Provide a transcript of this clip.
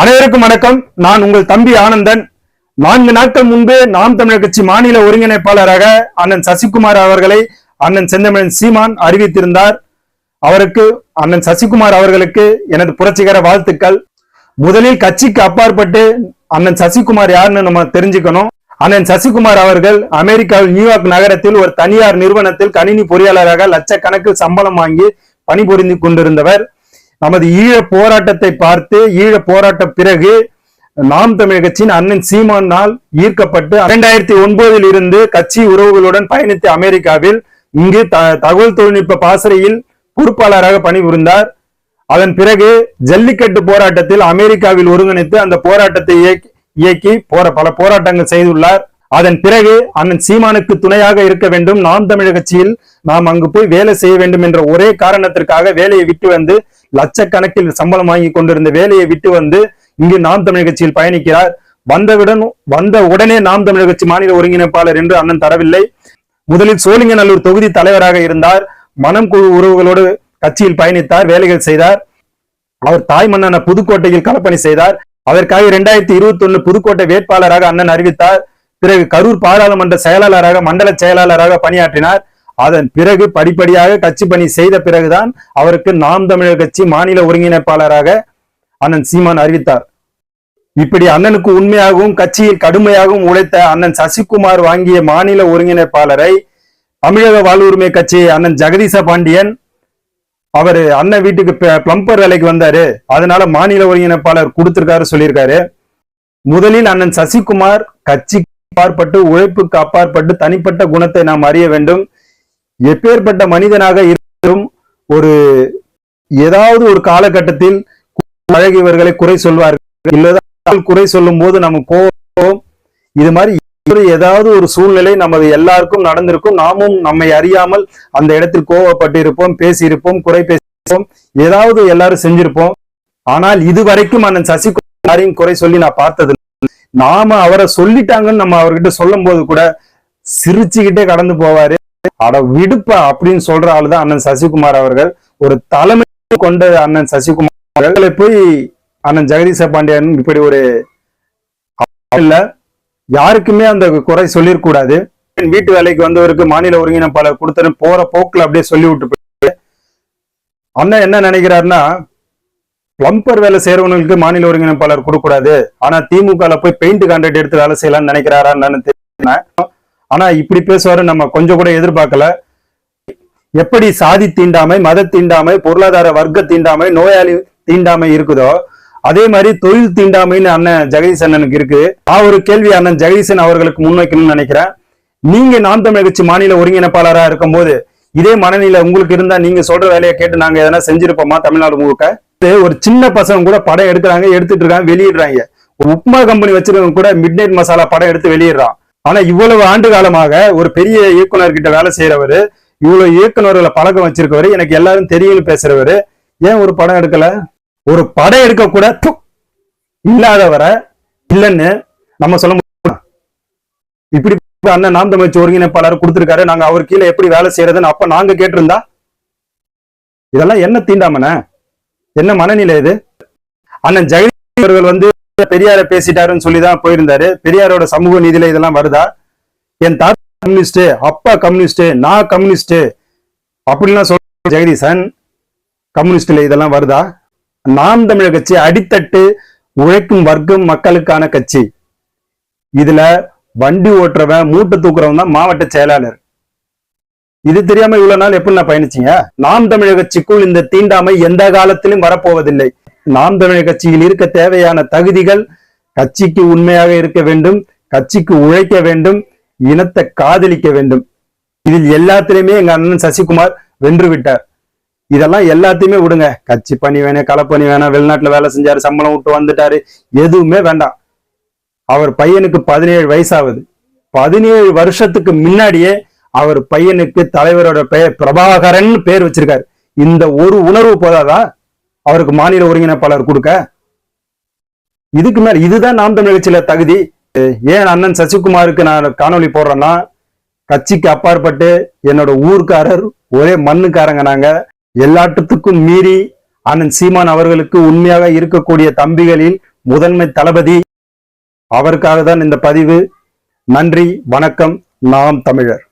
அனைவருக்கும் வணக்கம். நான் உங்கள் தம்பி ஆனந்தன். நான்கு நாட்கள் முன்பு நாம் தமிழர் கட்சி மாநில ஒருங்கிணைப்பாளராக அண்ணன் சசிகுமார் அவர்களை அண்ணன் செந்தமிழன் சீமான் அறிவித்திருந்தார். அவருக்கு அண்ணன் சசிகுமார் அவர்களுக்கு எனது புரட்சிகர வாழ்த்துக்கள். முதலில் கட்சிக்கு அப்பாற்பட்டு அண்ணன் சசிகுமார் யாருன்னு நம்ம தெரிஞ்சுக்கணும். அண்ணன் சசிகுமார் அவர்கள் அமெரிக்காவில் நியூயார்க் நகரத்தில் ஒரு தனியார் நிறுவனத்தில் கணினி பொறியாளராக லட்சக்கணக்கில் சம்பளம் வாங்கி பணிபுரிந்து கொண்டிருந்தவர். நமது ஈழ போராட்டத்தை பார்த்து ஈழ போராட்ட பிறகு நாம் தமிழ் கட்சியின் அண்ணன் சீமானால் ஈர்க்கப்பட்டு இரண்டாயிரத்தி ஒன்பதில் இருந்து கட்சி உறவுகளுடன் பயணித்து அமெரிக்காவில் இங்கு தகவல் தொழில்நுட்ப பாசறையில் பொறுப்பாளராக பணிபுரிந்தார். அதன் பிறகு ஜல்லிக்கட்டு போராட்டத்தில் அமெரிக்காவில் ஒருங்கிணைத்து அந்த போராட்டத்தை இயக்கி இயக்கி போற பல போராட்டங்கள் செய்துள்ளார். அதன் பிறகு அண்ணன் சீமானுக்கு துணையாக இருக்க வேண்டும். நாம் தமிழர் கட்சியில் நாம் அங்கு போய் வேலை செய்ய வேண்டும் என்ற ஒரே காரணத்திற்காக வேலையை விட்டு வந்து லட்சக்கணக்கில் சம்பளம் வாங்கி கொண்டிருந்த வேலையை விட்டு வந்து இங்கு நாம் தமிழர் கட்சியில் பயணிக்கிறார். வந்தவுடன் வந்த உடனே நாம் தமிழர் கட்சி மாநில ஒருங்கிணைப்பாளர் என்று அண்ணன் தரவில்லை. முதலில் சோழிங்கநல்லூர் தொகுதி தலைவராக இருந்தார். மனம் குழு உறவுகளோடு கட்சியில் பயணித்தார் வேலைகள் செய்தார். அவர் தாய் மன்னன புதுக்கோட்டையில் களப்பணி செய்தார். அதற்காக இரண்டாயிரத்தி இருபத்தி ஒன்னு புதுக்கோட்டை வேட்பாளராக அண்ணன் அறிவித்தார். பிறகு கரூர் பாராளுமன்ற செயலாளராக மண்டல செயலாளராக பணியாற்றினார். அதன் பிறகு படிப்படியாக கட்சி பணி செய்த பிறகுதான் அவருக்கு நாம் தமிழர் கட்சி மாநில ஒருங்கிணைப்பாளராக அண்ணன் சீமான் அறிவித்தார். இப்படி அண்ணனுக்கு உண்மையாகவும் கட்சியில் கடுமையாகவும் உழைத்த அண்ணன் சசிகுமார் வாங்கிய மாநில ஒருங்கிணைப்பாளரை தமிழக வாழ்வுரிமை கட்சி அண்ணன் ஜெகதீச பாண்டியன் அவரு அண்ணன் வீட்டுக்கு பிளம்பர் வேலைக்கு வந்தாரு. அதனால மாநில ஒருங்கிணைப்பாளர் கொடுத்திருக்காரு சொல்லியிருக்காரு. முதலில் அண்ணன் சசிகுமார் கட்சிக்கு அப்பாற்பட்டு உழைப்புக்கு அப்பாற்பட்டு தனிப்பட்ட குணத்தை நாம் அறிய வேண்டும். எப்பேற்பட்ட மனிதனாக இருந்தும் ஒரு ஏதாவது ஒரு காலகட்டத்தில் பழகியவர்களை குறை சொல்வார்கள். இல்லதான் குறை சொல்லும் போது நம்ம கோவம் இது மாதிரி ஏதாவது ஒரு சூழ்நிலை நமது எல்லாருக்கும் நடந்திருக்கும். நாமும் நம்மை அறியாமல் அந்த இடத்தில் கோவப்பட்டிருப்போம் பேசியிருப்போம் குறை பேசியிருப்போம். ஏதாவது எல்லாரும் செஞ்சிருப்போம். ஆனால் இதுவரைக்கும் அண்ணன் சசிகுமார் யாரையும் குறை சொல்லி நான் பார்த்தது நாம அவரை சொல்லிட்டாங்கன்னு நம்ம அவர்கிட்ட சொல்லும் போது கூட சிரிச்சுக்கிட்டே கடந்து போவாரு. அட விடுப்பா அப்படின்னு சொல்ற ஆளுதான் அண்ணன் சசிகுமார் அவர்கள். ஒரு தலைமை கொண்ட அண்ணன் சசிகுமார் அவர்களை. போய் அண்ணன் ஜெகதீச பாண்டியன் இப்படி ஒரு இல்ல. யாருக்குமே அந்த குறை சொல்லிடக்கூடாது வீட்டு வேலைக்கு வந்தவருக்கு மாநில ஒருங்கிணைப்பாளர் கொடுத்தனு போற போக்குல அப்படியே சொல்லி விட்டு போயிட்டு அண்ணன் என்ன நினைக்கிறாருன்னா பிளம்பர் வேலை செய்யறவங்களுக்கு மாநில ஒருங்கிணைப்பாளர் கொடுக்கூடாது ஆனா திமுகல போய் பெயிண்ட் கான்ட்ராக்ட் எடுத்து வேலை செய்யலாம்னு நினைக்கிறாரா என்னன்னு தெரியல. ஆனா இப்படி பேசுவாரு நம்ம கொஞ்சம் கூட எதிர்பார்க்கல. எப்படி சாதி தீண்டாமை மத தீண்டாமை பொருளாதார வர்க்க தீண்டாமை நோயாளி தீண்டாமை இருக்குதோ அதே மாதிரி தொழில் தீண்டாமைன்னு அண்ணன் ஜெகதீஷ் அண்ணனுக்கு இருக்கு. நான் ஒரு கேள்வி அண்ணன் ஜெகதீசன் அவர்களுக்கு முன்வைக்கணும்னு நினைக்கிறேன். நீங்க நாம் தமிழ் கட்சி மாநில ஒருங்கிணைப்பாளரா இருக்கும்போது இதே மனநிலை உங்களுக்கு இருந்தா நீங்க சொல்ற வேலையை கேட்டு நாங்க எதனா செஞ்சிருப்போமா தமிழ்நாடு முழுக்க? ஒரு சின்ன பசங்க கூட படம் எடுக்கிறாங்க எடுத்துட்டு இருக்காங்க வெளியிடுறாங்க. உப்மா கம்பெனி வச்சிருக்கவங்க கூட மிட் நைட் மசாலா படம் எடுத்து வெளியிடுறான். ஆனா இவ்வளவு ஆண்டு காலமாக ஒரு பெரிய இயக்குனர் கிட்ட வேலை செய்யறவர் இவ்வளவு இயக்குனர்களை பழக்கம் வச்சிருக்கவரு எனக்கு எல்லாரும் தெரியும்னு பேசுறவரு ஏன் ஒரு படம் எடுக்கல? ஒரு படம் எடுக்க கூட இல்லாதவரை இல்லைன்னு நம்ம சொல்ல முடியும். இப்படி அண்ணன் நாம் தமிழ்ச்சி ஒருங்கிணைப்பாளர் கொடுத்திருக்காரு நாங்க அவர் கீழே எப்படி வேலை செய்யறதுன்னு அப்ப நாங்க கேட்டிருந்தா? இதெல்லாம் என்ன தீண்டாமன என்ன மனநிலை இது? அண்ணன் ஜெகதீஷ் அவர்கள் வந்து பெரியார பேசிட்டாருன்னு சொல்லிதான் போயிருந்தாரு. பெரியாரோட சமூக நீதியில இதெல்லாம் வருதா? என் தாத்தா கம்யூனிஸ்ட் அப்பா கம்யூனிஸ்ட் நான் கம்யூனிஸ்ட் அப்படின்லாம் சொல்ற ஜெகதீசன் கம்யூனிஸ்ட்ல இதெல்லாம் வருதா? நாம் தமிழர் கட்சி அடித்தட்டு உழைக்கும் வர்க்கம் மக்களுக்கான கட்சி. இதுல வண்டி ஓட்டுறவன் மூட்டை தூக்குறவன் தான் மாவட்ட செயலாளர். இது தெரியாம இவ்வளவு நாள் எப்படி நான் பயணிச்சீங்க? நாம் தமிழர் கட்சிக்குள் இந்த தீண்டாமை எந்த காலத்திலும் வரப்போவதில்லை. நாம் தமிழர் கட்சியில் இருக்க தேவையான தகுதிகள் கட்சிக்கு உண்மையாக இருக்க வேண்டும் கட்சிக்கு உழைக்க வேண்டும் இனத்தை காதலிக்க வேண்டும். இதில் எல்லாத்திலையுமே எங்க அண்ணன் சசிகுமார் வென்று விட்டார். இதெல்லாம் எல்லாத்தையுமே விடுங்க. கட்சி பணி வேணும் களப்பணி வேணாம் வெளிநாட்டுல வேலை செஞ்சாரு சம்பளம் விட்டு வந்துட்டாரு எதுவுமே வேண்டாம். அவர் பையனுக்கு பதினேழு வயசாகுது பதினேழு வருஷத்துக்கு முன்னாடியே அவர் பையனுக்கு தலைவரோட பெயர் பிரபாகரன் பேர் வச்சிருக்காரு. இந்த ஒரு உணர்வு போதாதான் அவருக்கு மாநில ஒருங்கிணைப்பாளர் கொடுக்க. இதுக்கு மேல இதுதான் நாம் தமிழ் கட்சியில தகுதி. ஏன் அண்ணன் சசிகுமாருக்கு நான் காணொளி போடுறேன்னா கட்சிக்கு அப்பாற்பட்டு என்னோட ஊர்க்காரர் ஒரே மண்ணுக்காரங்க நாங்க. எல்லாத்துக்கும் மீறி அண்ணன் சீமான் அவர்களுக்கு உண்மையாக இருக்கக்கூடிய தம்பிகளில் முதன்மை தளபதி. அவருக்காக தான் இந்த பதிவு. நன்றி வணக்கம் நாம் தமிழர்.